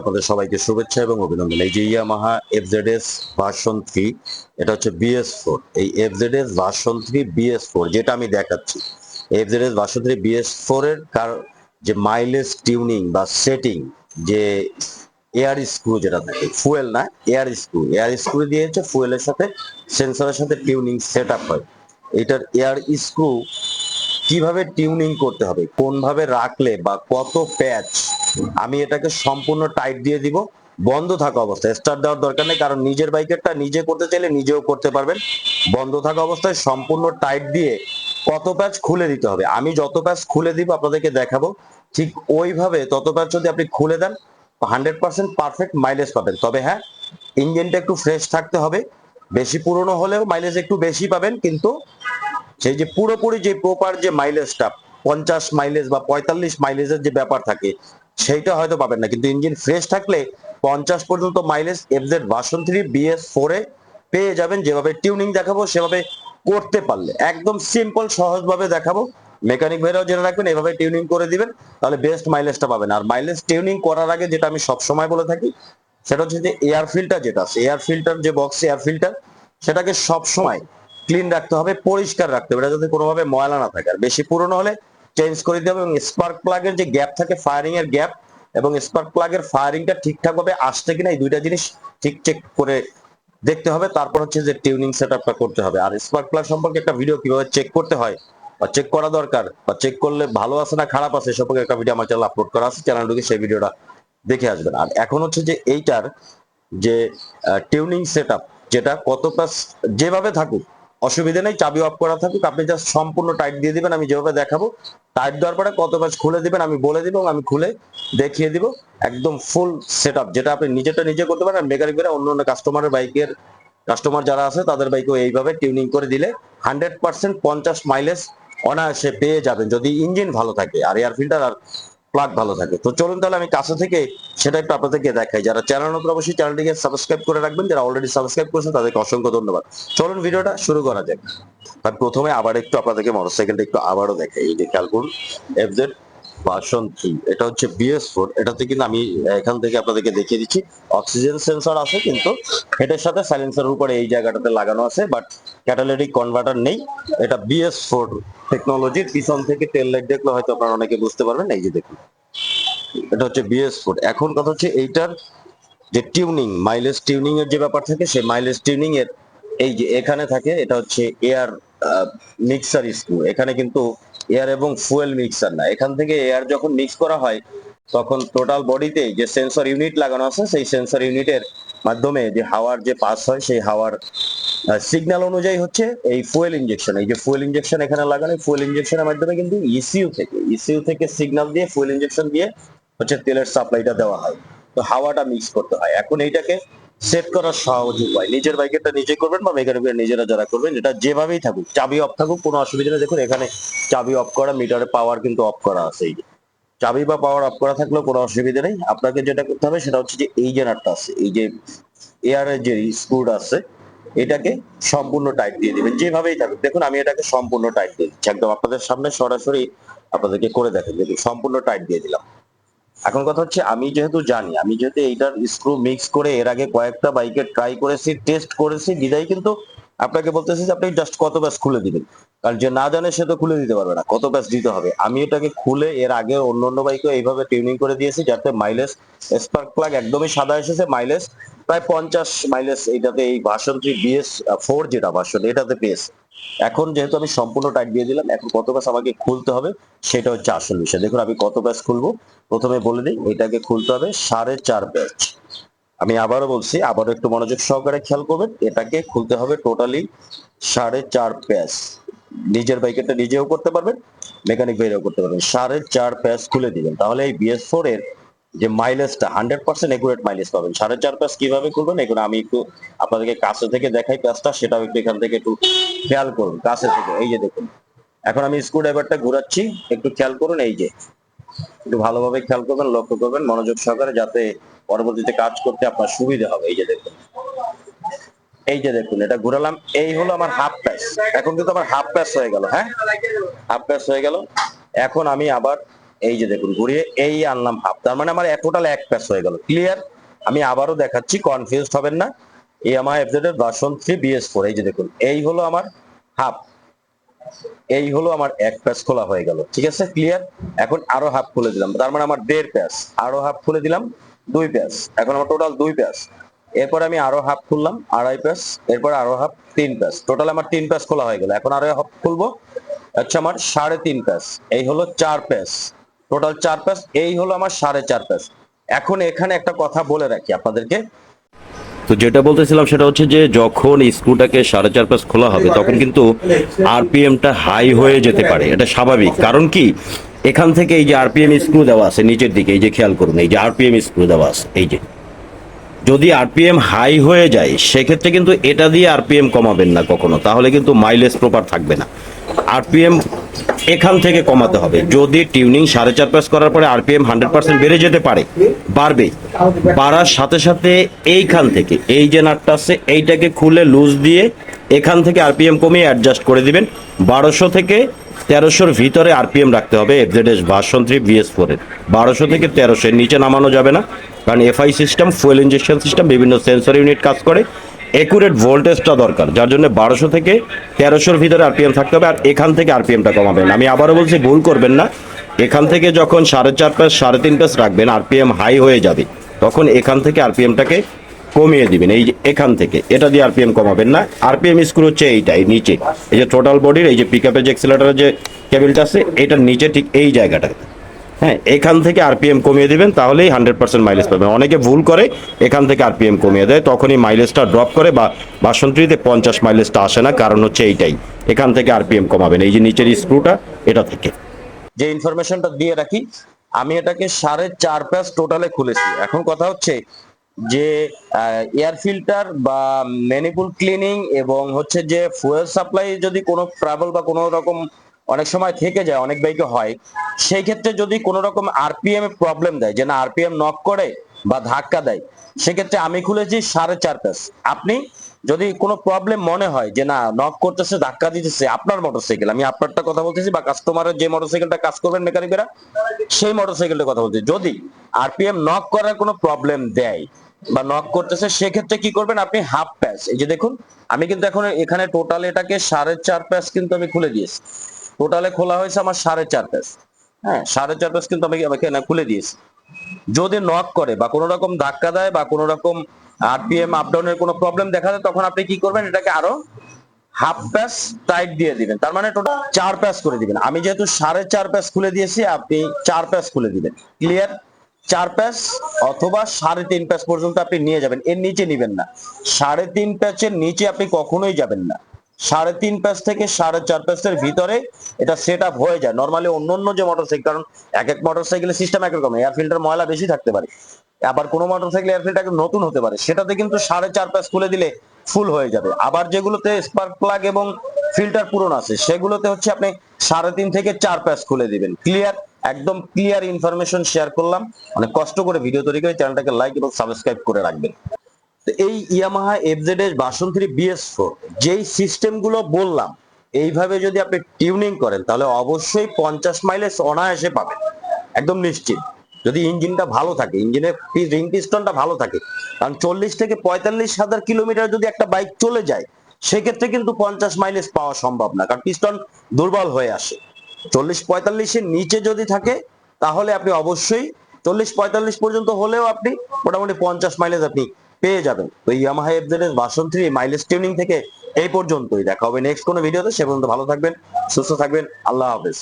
আপনাদের সবাইকে শুভেচ্ছা এবং অভিনন্দন। এই যে ইয়ামাহা এফজেডএস ভার্সন থ্রি এটা হচ্ছে বিএস ফোর এই FZS version three BS four যেটা আমি দেখাচ্ছি FZS version three BS four এর কার, যে মাইলেজ টিউনিং বা সেটিং যে এয়ার স্ক্রু যেটা থাকে ফুয়েল না এয়ার স্ক্রু এয়ার স্ক্রু দিয়ে হচ্ছে ফুয়েলের সাথে সেন্সরের সাথে টিউনিং সেট আপ হয়। এটার এয়ার স্ক্রু কীভাবে টিউনিং করতে হবে কোন ভাবে রাখলে বা কত প্যাচ আমি এটাকে সম্পূর্ণ টাইট দিয়ে দিব, বন্ধ থাকা অবস্থায় স্টার্ট দেওয়ার দরকার নেই, কারণ নিজের বাইকেরটা নিজে করতে চাইলে নিজেও করতে পারবেন, বন্ধ থাকা অবস্থায় সম্পূর্ণ টাইট দিয়ে কত প্যাচ খুলে দিতে হবে, আমি যত প্যাচ খুলে দিব আপনাদেরকে দেখাবো, ঠিক ওইভাবে তত প্যাচ যদি আপনি খুলে দেন হান্ড্রেড পার্সেন্ট পারফেক্ট মাইলেজ পাবেন, তবে হ্যাঁ ইঞ্জিনটা একটু ফ্রেশ থাকতে হবে, বেশি পুরনো হলেও মাইলেজ একটু বেশি পাবেন, কিন্তু সেই যে পুরোপুরি যে প্রপার যে মাইলেজটা পঞ্চাশ মাইলেজ বা পঁয়তাল্লিশ মাইলেজের যে ব্যাপার থাকে, সেইটা হয়তো পাবেন না। কিন্তু ইঞ্জিন ফ্রেশ থাকলে পঞ্চাশ পর্যন্ত mileage F Z version three B S ফোরে পেয়ে যাবেন। যেভাবে টিউনিং দেখাবো, সেভাবে করতে পারলে। একদম সিম্পল সহজভাবে দেখাবো। মেকানিক ভাইরাও জেনে রাখবেন, এভাবে টিউনিং করে দিবেন, তাহলে বেস্ট মাইলেজটা পাবেন। আর মাইলেজ টিউনিং করার আগে যেটা আমি সব সময় বলে থাকি, সেটা হচ্ছে যে এয়ার ফিল্টার যেটা আছে এয়ার ফিল্টার যে বক্স এয়ার ফিল্টার সেটাকে সব সময় ক্লিন রাখতে হবে, পরিষ্কার রাখতে হবে। এটা যাতে কোনোভাবে ময়লা না থাকে। আর বেশি পুরনো হলে চেঞ্জ করে দিতে হবে এবং স্পার্ক প্লাগের যে গ্যাপ থাকে ফায়ারিং এর গ্যাপ এবং স্পার্ক প্লাগের ফায়ারিংটা ঠিকঠাক ভাবে আসছে কিনা এই দুইটা জিনিস ঠিক চেক করে দেখতে হবে। তারপর হচ্ছে যে টিউনিং সেটআপটা করতে হবে। আর স্পার্ক প্লাগ সম্পর্কে একটা ভিডিও কীভাবে চেক করতে হয় বা চেক করা দরকার বা চেক করলে ভালো আছে না খারাপ আছে সম্পর্কে একটা ভিডিও আমার চ্যানেল আপলোড করা আছে। চ্যানেল ঢুকে সেই ভিডিওটা দেখে আসবেন। আর এখন হচ্ছে যে এইটার যে টিউনিং সেটআপ যেটা কত প্লাস যেভাবে থাকুক অসুবিধা নেই, চাবি অফ করা থাকুক, আপনি জাস্ট সম্পূর্ণ টাইট দিয়ে দিবেন, আমি যেভাবে দেখাবো টাইট দেওয়ার পরে কত প্যাচ খুলে দিবেন, আমি বলে দিব আমি খুলে দেখিয়ে দিব, একদম ফুল সেট আপ যেটা আপনি নিজেটা নিজে করতে পারেন মেকানিক অন্য অন্য কাস্টমারের বাইকের কাস্টমার যারা আছে, তাদের বাইকেও এইভাবে টিউনিং করে দিলে হান্ড্রেড পার্সেন্ট পঞ্চাশ মাইলেজ অনায়াসে পেয়ে যাবেন, যদি ইঞ্জিন ভালো থাকে, আর এয়ার ফিল্টার আর প্লাগ ভালো থাকে। তো চলুন তাহলে আমি কাছে থেকে সেটা একটু আপনাদেরকে দেখাই। যারা চ্যানেল নতুন অবশ্যই চ্যানেলটিকে সাবস্ক্রাইব করে রাখবেন, যারা অলরেডি সাবস্ক্রাইব করেছেন, তাদেরকে অসংখ্য ধন্যবাদ। চলুন ভিডিওটা শুরু করা যাক। প্রথমে আবার একটু আপনাদেরকে মোটরসাইকেলটা একটু আবারও দেখাই। এই যে খেয়াল করুন এফজেড ভার্সন থ্রি এটা হচ্ছে বিএস ফোর এটাতে কিন্তু আমি, এখান থেকে আপনাদেরকে দেখিয়ে দিচ্ছি। অক্সিজেন সেন্সর আছে কিন্তু এটার সাথে সাইলেন্সারের উপরে এই জায়গাটাতে লাগানো আছে বাট ক্যাটালিটিক কনভার্টার নেই। এটা বিএস ফোর টেকনোলজির পিছন থেকে তেল লাইট দেখলে হয়তো আপনারা অনেকে বুঝতে পারবেন, এই যে দেখুন। এটা হচ্ছে বিএস ফোর এখন কথা হচ্ছে এইটার যে টিউনিং মাইলেজ টিউনিং এর যে ব্যাপার থাকে, সেই মাইলেজ টিউনিং এর এই যে এখানে থাকে, এটা হচ্ছে এয়ার মিক্সার স্ক্রু এখানে কিন্তু এয়ার এবং ফুয়েল মিক্সার না এখান থেকে এয়ার যখন মিক্স করা হয়, তখন টোটাল বডিতে যে সেন্সর ইউনিট লাগানো আছে, সেই সেন্সর ইউনিটের মাধ্যমে যে হাওয়ার যে পাস হয়, সেই হাওয়ার সিগন্যাল অনুযায়ী হচ্ছে এই ফুয়েল ইনজেকশন এই যে ফুয়েল ইনজেকশন এখানে লাগানো ফুয়েল ইনজেকশনের মাধ্যমে কিন্তু ইসিইউ থেকে ইসিইউ থেকে সিগন্যাল দিয়ে ফুয়েল ইনজেকশন দিয়ে হচ্ছে তেলের সাপ্লাইটা দেওয়া হয়। তো হাওয়াটা মিক্স করতে হয়। এখন এইটাকে সেট করার সহজ উপায়। নিজের বাইকেরটা নিজে করবেন বা মেকানিকের নিজেরা যারা করবেন এটা যেভাবেই থাকুক, চাবি অফ থাকুক, কোনো অসুবিধা নেই। দেখুন, এখানে চাবি অফ করা মিটারে পাওয়ার কিন্তু অফ করা আছে এই যে। চাবি বা পাওয়ার অফ করা থাকলেও কোনো অসুবিধা নেই। আপনাকে যেটা করতে হবে, সেটা হচ্ছে যে এই যে নাটটা আছে, এই যে এয়ারের যে স্ক্রুটা আছে, এটাকে সম্পূর্ণ টাইট দিয়ে দিবেন, যেভাবেই থাকুক। দেখুন, আমি এটাকে সম্পূর্ণ টাইট দিয়ে দিচ্ছি। একদম আপনাদের সামনে সরাসরি আপনাদেরকে করে দেখেন দেখুন, সম্পূর্ণ টাইট দিয়ে দিলাম। এখন কথা হচ্ছে, আমি যেহেতু জানি, আমি যেহেতু এইটার স্ক্রু মিক্স করে এর আগে কয়েকটা বাইকে ট্রাই করেছি টেস্ট করেছি, বিদায় কিন্তু আপনাকে বলতেছি যে আপনি জাস্ট কত ব্যাস খুলে দিবেন। কারণ যে না জানে সে তো খুলে দিতে পারবে না, কত ব্যাস দিতে হবে। আমি এটাকে খুলে এর আগে অন্য অন্য বাইকে এইভাবে টিউনিং করে দিয়েছি, যাতে মাইলেজ স্পার্ক প্লাগ একদমই সাদা এসেছে মাইলেজ প্রায় পঞ্চাশ মাইলেজ এইটাতে এই থ্রি বিএস ফোর যেটা ভার্সন এটাতে পেয়েছে। এখন যেহেতু আমি সম্পূর্ণ টাইট দিয়ে দিলাম, এখন কত ব্যাস আমাকে খুলতে হবে সেটা হচ্ছে আসল বিষয়। দেখুন, আমি কত ব্যাস খুলবো? প্রথমে বলে দিই, এটাকে খুলতে হবে সাড়ে চার ব্যাচ আমি আবারও বলছি, আবারও একটু মনোযোগ সহকারে খেয়াল করবেন, এটাকে খুলতে হবে টোটালি সাড়ে চার প্যাচ নিজের বাইকেরটা নিজেও করতে পারবেন মেকানিক ভাইরাও করতে পারবেন। সাড়ে চার প্যাচ খুলে দিবেন। তাহলে এই বিএস ফোর এর যে মাইলেজটা হান্ড্রেড পার্সেন্ট একুরেট মাইলেজ পাবেন। সাড়ে চার প্যাচ কীভাবে করবেন, এগুলো আমি একটু আপনাদেরকে কাছে থেকে দেখাই প্যাচটা সেটাও একটু এখান থেকে একটু খেয়াল করুন, কাছে থেকে, এই যে দেখুন। এখন আমি স্ক্রু ড্রাইভারটা ঘুরাচ্ছি, একটু খেয়াল করুন, এই যে। একটু ভালোভাবে খেয়াল করবেন, লক্ষ্য করবেন, মনোযোগ সহকারে যাতে পরবর্তীতে কাজ করতে আপনার সুবিধা হবে, এই যে দেখুন। এই যে দেখুন, এটা ঘুরালাম, এই হলো আমার হাফ প্যাস এখন কিন্তু আমার হাফ প্যাস হয়ে গেল হ্যাঁ? হাফ প্যাস হয়ে গেল। এখন আমি আবার এই যে দেখুন, ঘুরিয়ে এই আনলাম হাফ তার মানে আমার টোটাল এক প্যাস হয়ে গেল। ক্লিয়ার আমি আবারও দেখাচ্ছি কনফিউজ হবেন না। এই আমার এফজেড এর ভার্সন থ্রি বিএস ফোর এই যে দেখুন, এই হলো আমার হাফ এই হলো আমার এক প্যাস খোলা হয়ে গেল, ঠিক আছে? ক্লিয়ার এখন আরও হাফ খুলে দিলাম। তার মানে আমার দেড় প্যাচ আরও হাফ খুলে দিলাম, দুই প্যাচ এখন আমার টোটাল দুই প্যাচ এরপর আমি আরও হাফ খুললাম, আড়াই প্যাচ এরপর আরও হাফ তিন প্যাচ টোটাল আমার তিন প্যাচ খোলা হয়ে গেল। এখন আরও হাফ খুলবো আচ্ছা আমার সাড়ে তিন প্যাচ এই হলো চার প্যাচ টোটাল চার প্যাচ এই হলো আমার সাড়ে চার প্যাচ এখন এখানে একটা কথা বলে রাখি আপনাদেরকে। তো যেটা বলতেছিলাম সেটা হচ্ছে যে যখন স্ক্রুটাকে সাড়ে চার পাঁচ খোলা হবে, তখন কিন্তু আরপিএমটা হাই হয়ে যেতে পারে। এটা স্বাভাবিক। কারণ কি? এখান থেকে এই যে আরপিএম স্ক্রু দেওয়া আছে, নিচের দিকে, এই যে খেয়াল করুন, এই যে আরপিএম স্ক্রু দেওয়া আছে, এই যে। যদি আরপিএম হাই হয়ে যায়, সেক্ষেত্রে কিন্তু এটা দিয়ে আরপিএম কমাবেন না কখনো। তাহলে কিন্তু মাইলেজ প্রপার থাকবে না। আরপিএম এখান থেকে কমাতে হবে। যদি টিউনিং সাড়ে চার পাঁচ করার পরে আরপিএম হান্ড্রেড পার্সেন্ট বেড়ে যেতে পারে, বাড়বে। বাড়ার সাথে সাথে এইখান থেকে, এই যে নাটটা আছে, এইটাকে খুলে লুজ দিয়ে এখান থেকে আরপিএম কমিয়ে অ্যাডজাস্ট করে দিবেন। বারোশো থেকে তেরোশোর ভিতরে আরপিএম রাখতে হবে এফজেডএস ভার্সন থ্রি বিএস ফোরের বারোশো থেকে তেরোশোর নিচে নামানো যাবে না, কারণ F I system fuel injection system বিভিন্ন সেন্সর ইউনিট কাজ করে। একুরেট ভোল্টেজটা দরকার, যার জন্য বারোশো থেকে তেরোশোর ভিতরে আরপিএম থাকতে হবে আর এখান থেকে আরপিএমটা কমাবেন। আমি আবারও বলছি, ভুল করবেন না। এখান থেকে যখন সাড়ে চার প্যাস সাড়ে তিন প্যাস রাখবেন আরপিএম হাই হয়ে যাবে, তখন এখান থেকে আরপিএমটাকে কমিয়ে দিবেন। এই যে এখান থেকে, এটা দিয়ে আরপিএম কমাবেন না। আরপিএম স্ক্রু হচ্ছে এইটাই নিচে। এই যে টোটাল বডির এই যে পিক আপের যে এক্সেলেটারের যে কেবিলটা আছে এটার নিচে ঠিক এই জায়গাটা হ্যাঁ এখান থেকে আরপিএম কমিয়ে দিবেন, তাহলেই হান্ড্রেড পার্সেন্ট মাইলেজ পাবেন। অনেকে ভুল করে এখান থেকে আরপিএম কমিয়ে দেয়, তখনই মাইলেজটা ড্রপ করে বা বাসন্ত্রীতে পঞ্চাশ মাইলেজটা আসে না, কারণ হচ্ছে এইটাই। এখান থেকে আরপিএম কমাবেন, এই যে নিচের স্ক্রুটা এটা থেকে। যে ইনফরমেশনটা দিয়ে রাখি, আমি এটাকে সাড়ে চার প্যাচ টোটালে খুলেছি। এখন কথা হচ্ছে যে এয়ার ফিল্টার বা ম্যানিপুল ক্লিনিং এবং হচ্ছে যে ফুয়েল সাপ্লাই যদি কোনো ট্রাভেল বা কোনো রকম অনেক সময় থেকে যায়, অনেক বাইকে হয়। সেই ক্ষেত্রে যদি কোনো রকম আরপিএম এ প্রবলেম দেয়, যে না আরপিএম নক করে বা ধাক্কা দেয়, সেক্ষেত্রে আমি খুলেছি সাড়ে চার প্যাচ আপনি যদি কোনো প্রবলেম মনে হয় যে না নক করতেছে, ধাক্কা দিতেছে, আপনার মোটরসাইকেল আমি আপনারটা কথা বলতেছি বা কাস্টমারের যে মোটরসাইকেলটা কাজ করবেন মেকানিকেরা সেই মোটরসাইকেলটার কথা বলছি যদি আরপিএম নক করার কোনো প্রবলেম দেয় বা নক করতেছে, সেক্ষেত্রে কি করবেন আপনি হাফ প্যাচ এই যে দেখুন, আমি কিন্তু এখন এখানে টোটাল এটাকে সাড়ে চার প্যাচ কিন্তু আমি খুলে দিয়েছি। টোটালে খোলা হয়েছে আমার সাড়ে চার প্যাচ হ্যাঁ সাড়ে চার প্যাচ কিন্তু আমি এখানে খুলে দিয়েছি। যদি নক করে বা কোনো রকম ধাক্কা দেয় বা কোনো রকম আরপিএম আপডাউনের কোনো প্রবলেম দেখা যায় তখন আপনি কি করবেন? এটাকে আরও হাফ প্যাচ টাইট দিয়ে দিবেন। তার মানে টোটাল চার প্যাচ করে দিবেন। আমি যেহেতু সাড়ে চার প্যাস খুলে দিয়েছি, আপনি চার প্যাচ খুলে দিবেন। ক্লিয়ার চার প্যাচ অথবা সাড়ে তিন প্যাচ পর্যন্ত আপনি নিয়ে যাবেন। এর নিচে নিবেন না। সাড়ে তিন প্যাচের নিচে আপনি কখনোই যাবেন না। সাড়ে তিন প্যাচ থেকে সাড়ে চার প্যাচের ভিতরে এটা সেট আপ হয়ে যায়। নর্মালি অন্য অন্য যে মোটরসাইকেল কারণ এক এক মোটরসাইকেলের সিস্টেম একরকম এয়ার ফিল্টার ময়লা বেশি থাকতে পারে। আবার কোনো মোটরসাইকেল এয়ার ফিল্টার নতুন হতে পারে, সেটাতে কিন্তু সাড়ে চার প্যাচ খুলে দিলে ফুল হয়ে যাবে। আবার যেগুলোতে স্পার্ক প্লাগ এবং ফিল্টার পূরণ আছে, সেগুলোতে হচ্ছে আপনি সাড়ে তিন থেকে চার প্যাচ খুলে দিবেন। ক্লিয়ার একদম ক্লিয়ার ইনফরমেশন শেয়ার করলাম। অনেক কষ্ট করে ভিডিও তৈরি করে চ্যানেলটাকে লাইক এবং সাবস্ক্রাইব করে রাখবেন। এই Yamaha F Z S version three B S four যেই সিস্টেমগুলো বললাম, এইভাবে যদি আপনি টিউনিং করেন, তাহলে অবশ্যই পঞ্চাশ মাইলেজ অনায়াসে পাবেন। একদম নিশ্চিত। যদি ইঞ্জিনটা ভালো থাকে, ইঞ্জিনের রিং পিস্টনটা ভালো থাকে, কারণ চল্লিশ থেকে পঁয়তাল্লিশ হাজার কিলোমিটার যদি একটা বাইক চলে যায়, সেক্ষেত্রে কিন্তু পঞ্চাশ মাইলেজ পাওয়া সম্ভব না, কারণ পিস্টন দুর্বল হয়ে আসে। চল্লিশ পঁয়তাল্লিশের নিচে যদি থাকে, তাহলে আপনি অবশ্যই চল্লিশ পঁয়তাল্লিশ পর্যন্ত হলেও আপনি মোটামুটি পঞ্চাশ মাইলেজ আপনি পেয়ে যাবেন। তো ইয়ামাহা এফজেড এর ভার্সন থ্রি মাইলেজ টিউনিং থেকে এই পর্যন্তই। দেখা হবে নেক্সট কোনো ভিডিওতে সে পর্যন্ত ভালো থাকবেন, সুস্থ থাকবেন। আল্লাহ হাফেজ।